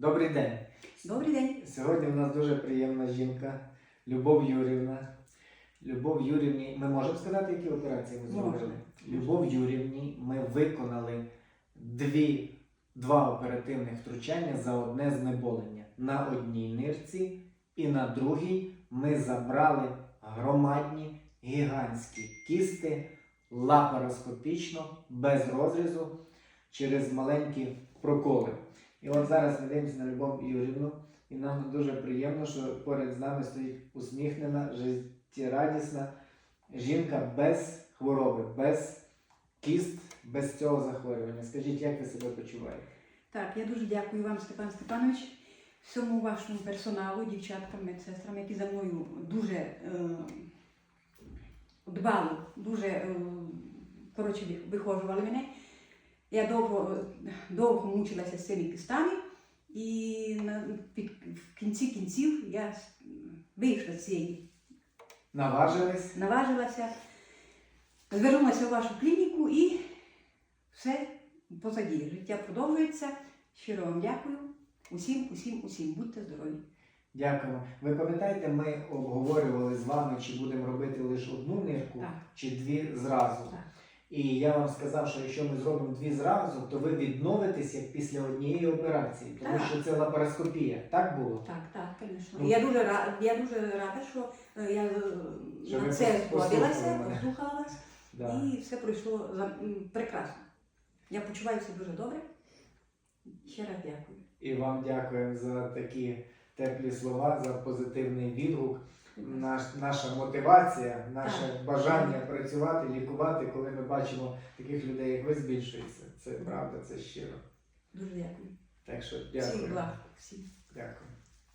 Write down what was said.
Добрий день. Добрий день. Сьогодні в нас дуже приємна жінка Любов Юрівна. Любов Юрівні, ми можемо сказати, які операції ми зробили? Можемо. Любов Юрівні ми виконали дві, два оперативних втручання за одне знеболення. На одній нирці і на другій ми забрали громадні гігантські кісти лапароскопічно, без розрізу, через маленькі проколи. І от зараз ми дивимося на Любов Юрівну, і нам дуже приємно, що поряд з нами стоїть усміхнена, життєрадісна жінка без хвороби, без кіст, без цього захворювання. Скажіть, як ви себе почуваєте? Так, я дуже дякую вам, Степан Степанович, всьому вашому персоналу, дівчаткам, медсестрам, які за мною дуже е, дбали, дуже е, коротше, ви- вихожували мене. Я довго, довго мучилася з цими кистами, і на, під, в кінці кінців я вийшла з цієї Наважились? наважилася, звернулася в вашу клініку і все позаді. Життя продовжується. Щиро вам дякую. Усім, усім, усім. Будьте здорові. Дякуємо. Ви пам'ятаєте, ми обговорювали з вами, чи будемо робити лише одну нирку, Так. чи дві зразу. Так. І я вам сказав, що якщо ми зробимо дві зразу, то ви відновитесь як після однієї операції, тому Так. що це лапароскопія. Так було? Так, так, звісно. Ну. Я дуже рада, я дуже рада, що е, я е, Що ви на це пос- послухали згодилася, мене. послухала вас, Да. і все пройшло за- м, прекрасно. Я почуваюся дуже добре. Ще раз дякую. І вам дякуємо за такі теплі слова, за позитивний відгук. Наш, наша мотивація, наше Так. бажання працювати, лікувати, коли ми бачимо таких людей, як ви, збільшується. Це правда, це щиро. Дуже дякую. Так що Всім дякую. благ. Всім. Дякую.